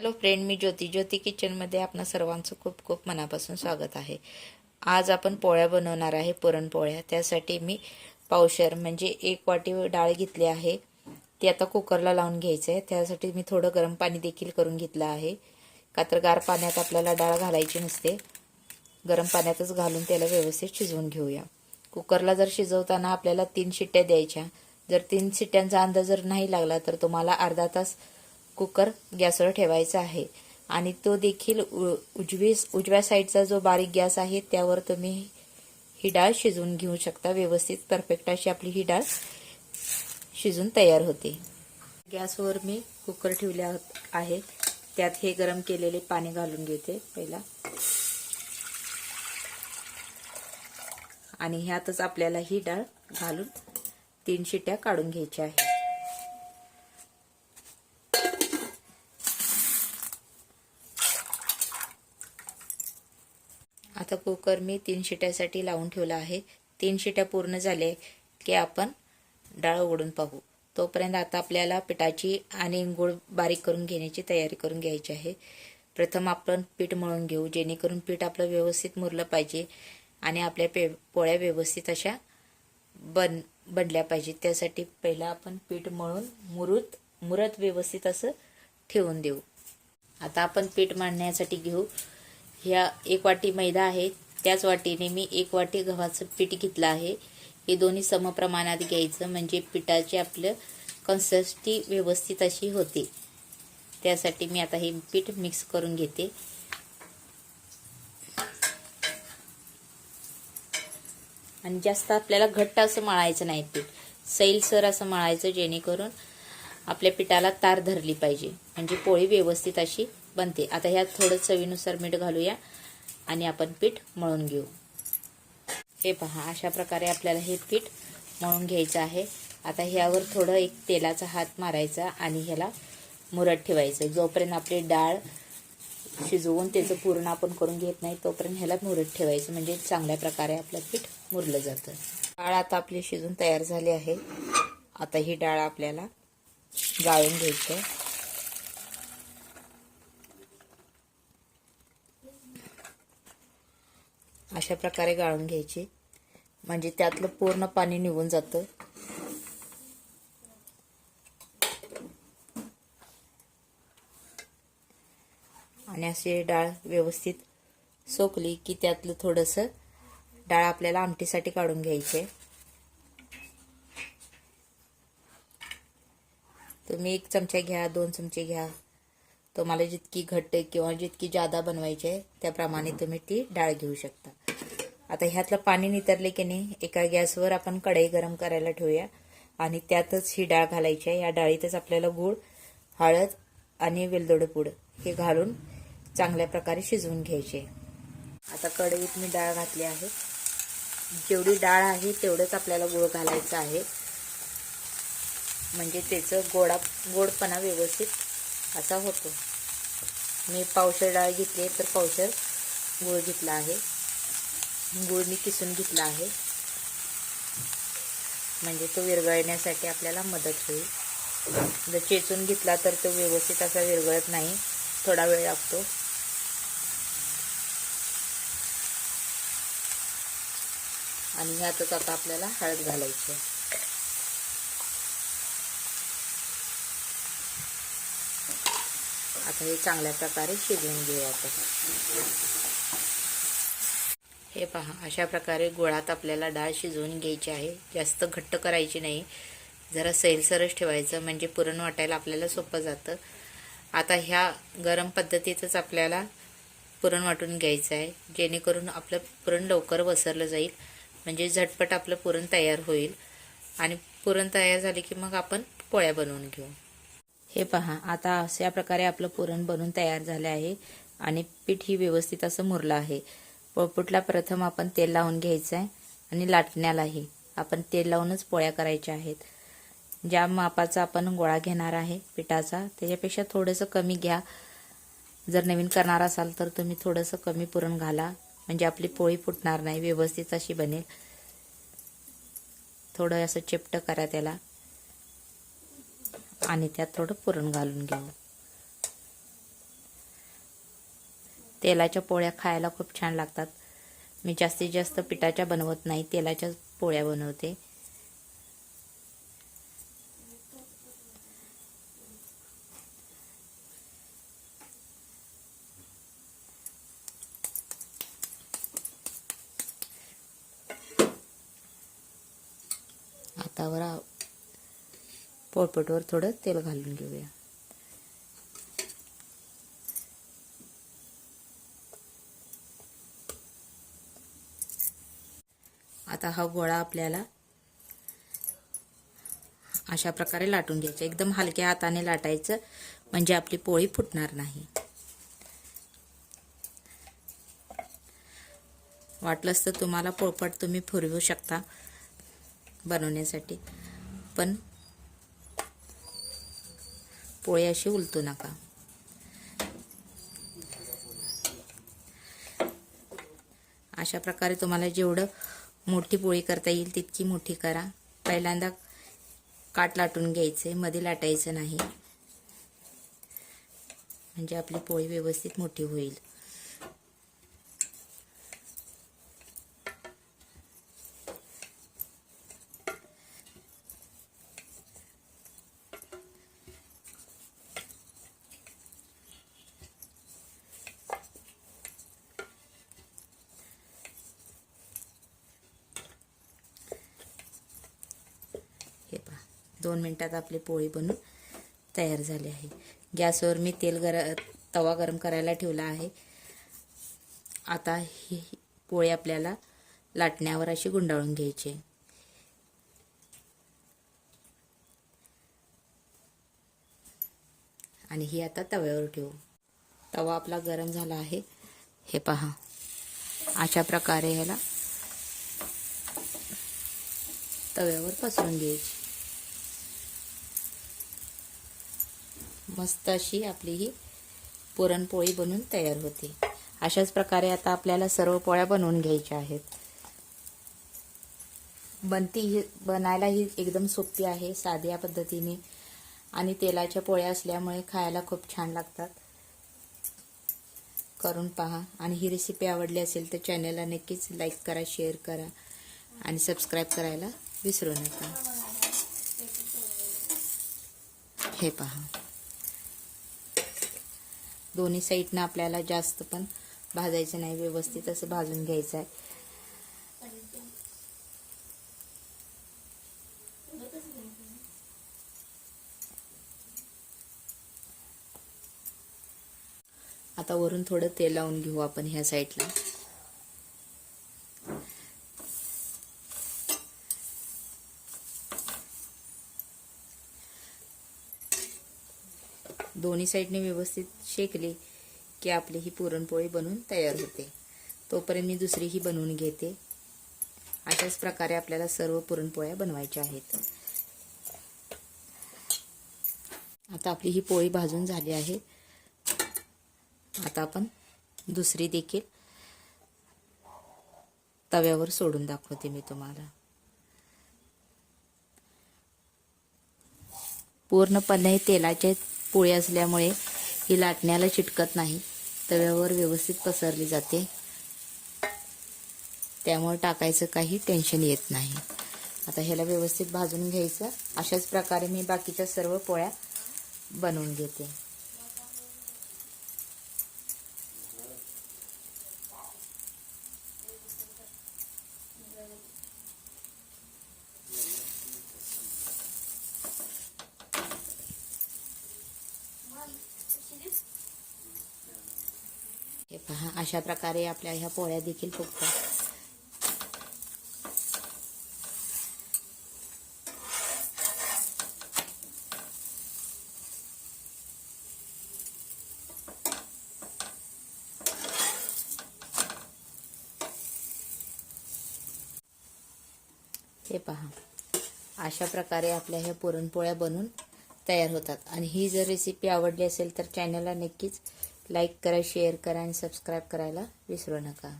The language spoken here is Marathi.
हॅलो फ्रेंड मी ज्योती. ज्योती किचनमध्ये आपणा सर्वांचं खूप खूप मनापासून स्वागत आहे. आज आपण पोळ्या बनवणार आहे पुरणपोळ्या. त्यासाठी मी पावशर म्हणजे एक वाटी डाळ घेतली आहे. ती आता कुकरला लावून घ्यायचं आहे त्यासाठी मी थोडं गरम पाणी देखील करून घेतलं आहे. का तर गार पाण्यात आपल्याला डाळ घालायची नसते. गरम पाण्यातच घालून त्याला व्यवस्थित शिजवून घेऊया. कुकरला जर शिजवताना आपल्याला तीन शिट्ट्या द्यायच्या. जर तीन शिट्ट्यांचा अंदाज जर नाही लागला तर तुम्हाला अर्धा तास कुकर गॅसवर ठेवायचा आहे. आणि तो देखील उ- उजवी उजव्या साईडचा जो बारीक गॅस आहे त्यावर तुम्ही ही डाळ शिजवून घेऊ शकता. व्यवस्थित परफेक्ट अशी आपली ही डाळ शिजून तयार होते. गॅसवर मी कुकर ठेवल्या आहे त्यात हे गरम केलेले पाणी घालून घेते पहिला. आणि ह्यातच आपल्याला ही डाळ घालून तीन शिट्या काढून घ्यायच्या आहे आता कुकर मी तीन शिट्यासाठी लावून ठेवला आहे. तीन शिट्या पूर्ण झाले की आपण डाळ उघडून पाहू. तोपर्यंत आता आपल्याला पिठाची आणि गुळ बारीक करून घेण्याची तयारी करून घ्यायची आहे. प्रथम आपण पीठ मळून घेऊ जेणेकरून पीठ आपलं व्यवस्थित मुरलं पाहिजे आणि आपल्या पे पोळ्या व्यवस्थित अशा बन बनल्या पाहिजेत. त्यासाठी पहिला आपण पीठ मळून मुरत मुरत व्यवस्थित असं ठेवून देऊ. आता आपण पीठ मांडण्यासाठी घेऊ. ह्या एक वाटी मैदा आहे. त्याच वाटीने मी एक वाटी गव्हाचं पीठ घेतलं आहे. हे दोन्ही समप्रमाणात घ्यायचं म्हणजे पिठाचे आपलं कन्सिस्टी व्यवस्थित अशी होते. त्यासाठी मी आता हे पीठ मिक्स करून घेते. आणि जास्त आपल्याला घट्ट असं मळायचं नाही पीठ. सैलसर असं मळायचं जेणेकरून आपल्या पिठाला तार धरली पाहिजे. म्हणजे पोळी व्यवस्थित अशी बनते. आता ह्यात थोडं चवीनुसार मीठ घालूया आणि आपण पीठ मळून घेऊ. हे पहा अशा प्रकारे आपल्याला हे पीठ मळून घ्यायचं आहे. आता ह्यावर थोडं एक तेलाचा हात मारायचा आणि ह्याला मुरत ठेवायचं. जोपर्यंत आपली डाळ शिजवून त्याचं पूर्ण आपण करून घेत नाही तोपर्यंत ह्याला मुरत ठेवायचं. म्हणजे चांगल्या प्रकारे आपलं पीठ मुरलं जातं. डाळ आता आपली शिजून तयार झाली आहे. आता ही डाळ आपल्याला गाळून घ्यायची आहे. अशा प्रकारे गाळून घ्यायची. म्हणजे त्यातलं पूर्ण पाणी निघून जातं. आणि अशी डाळ व्यवस्थित सोकली की त्यातलं थोडंसं डाळ आपल्याला आमटीसाठी काढून घ्यायची तुम्ही एक चमचा घ्या दोन चमचे घ्या. तुम्हाला जितकी घट्ट किंवा जितकी जादा बनवायची आहे त्याप्रमाणे तुम्ही ती डाळ घेऊ शकता. आता ह्यातलं पाणी नितरले की नाही एका गॅसवर आपण कढई गरम करायला ठेवूया. आणि त्यातच ही डाळ घालायची आहे. या डाळीतच आपल्याला गूळ हळद आणि वेलदोडे पूड हे घालून चांगल्या प्रकारे शिजवून घ्यायचे. आता कढईत मी डाळ घातली आहे. जेवढी डाळ आहे तेवढंच आपल्याला गूळ घालायचं आहे. म्हणजे त्याचं गोडा गोडपणा व्यवस्थित असा होतो. मी पावशर डाळ घेतली तर पावशर गूळ घेतला आहे. गूळ मी किसून घेतला आहे. म्हणजे तो विरघळण्यासाठी आपल्याला मदत होईल. जर चेचून घेतला तर तो व्यवस्थित असा विरघळत नाही. थोडा वेळ लागतो. आणि ह्यातच आता आपल्याला हळद घालायची आहे. आता हे चांगल्या प्रकारे शिजवून घेऊ आपण. हे पहा अशा प्रकारे गुळात आपल्याला डाळ शिजवून घ्यायची आहे. जास्त घट्ट करायची नाही. जरा सैलसरच ठेवायचं म्हणजे पुरण वाटायला आपल्याला सोपं जातं. आता ह्या गरम पद्धतीतच आपल्याला पुरण वाटून घ्यायचं आहे. जेणेकरून आपलं पुरण लवकर वसरलं जाईल. म्हणजे झटपट आपलं पुरण तयार होईल. आणि पुरण तयार झाले की मग आपण पोळ्या बनवून घेऊ. हे पहा आता अशा प्रकारे आपलं पुरण बनवून तयार झालं आहे. आणि पीठ ही व्यवस्थित असं मुरलं आहे. पोळपुटला प्रथम आपण तेल लावून घ्यायचं आहे आणि लाटण्यालाही. आपण तेल लावूनच पोळ्या करायच्या आहेत. ज्या मापाचा आपण गोळा घेणार आहे पिठाचा त्याच्यापेक्षा थोडंसं कमी घ्या. जर नवीन करणार असाल तर तुम्ही थोडंसं कमी पुरण घाला. म्हणजे आपली पोळी फुटणार नाही व्यवस्थित अशी बनेल. थोडं असं चिपटं करा त्याला. आणि त्यात थोडं पुरण घालून घेऊ. तेलाच्या पोळ्या खायला खूप छान लागतात. मी जास्तीत जास्त पिठाच्या बनवत नाही तेलाच्या पोळ्या बनवते. हातावर पोळपटवर थोडं तेल घालून घेऊया. आता हा गोळा आपल्याला अशा प्रकारे लाटून घ्यायचा. एकदम हलक्या हाताने लाटायचं म्हणजे आपली पोळी फुटणार नाही. वाटलंच तर तुम्हाला पोळपट तुम्ही फुरवू शकता बनवण्यासाठी. पण पोळी अशी उलटू नका. अशा प्रकारे तुम्हाला जेवढं मोठी पोळी करता येईल तितकी मोठी करा. पहिल्यांदा काट लाटून घ्यायचे मध्ये लाटायचं नाही. म्हणजे आपली पोळी व्यवस्थित मोठी होईल हे पहा दोन मिनटात आपली पोळी बनून तयार झाली आहे. गॅसवर मी तेल गर तवा गरम करायला ठेवला आहे. आता ही पोळी आपल्याला लाटण्यावर अशी गुंडाळून घ्यायची आणि ही आता तव्यावर ठेवू. तवा आपला गरम झाला आहे. हे पहा. अशा प्रकारे ह्याला तव्यावर पसरून घ्यायची. मस्त अशी आपली ही पुरणपोळी बनून तयार होते. अशाच प्रकारे आता आपल्याला सर्व पोळ्या बनवून घ्यायच्या आहेत. बनती ही बनायला ही एकदम सोपी आहे साध्या पद्धतीने. आणि तेलाच्या पोळ्या असल्यामुळे खायला खूप छान लागतात. करून पहा. आणि ही रेसिपी आवडली असेल तर चॅनलला नक्कीच लाईक करा शेअर करा. आणि सबस्क्राईब करायला विसरू नका. हे पहा. दोन्ही साईडनं आपल्याला जास्त पण भाजायचं नाही व्यवस्थित असं भाजून घ्यायचं आहे. आता वरून थोडं तेल लावून घेऊ आपण ह्या साईडला दोन्ही साईडने व्यवस्थित शेकली की आपली ही पुरणपोळी बनवून तयार होते. तोपर्यंत मी दुसरी ही बनवून घेते. अशाच प्रकारे आपल्याला सर्व पुरणपोळ्या बनवायच्या आहेत. आता आपली ही पोळी भाजून झाली आहे. आता आपण दुसरी देखील तव्यावर सोडून दाखवते मी तुम्हाला. पूर्णपणे तेलाचे पोळी असल्यामुळे ही लाटण्याला चिटकत नाही. तव्यावर व्यवस्थित पसरली जाते. त्यामुळे टाकायचं काही टेन्शन येत नाही. आता ह्याला व्यवस्थित भाजून घ्यायचं. अशाच प्रकारे मी बाकीच्या सर्व पोळ्या बनवून घेते. हे पहा अशा प्रकारे आपल्या ह्या पोळ्या देखील फुगतात. हे पहा अशा प्रकारे आपल्या ह्या पुरणपोळ्या बनून तयार होतात. आणि ही जर रेसिपी आवडली असेल तर चॅनलला नक्कीच लाईक करा शेअर करा आणि सबस्क्राईब करायला विसरू नका.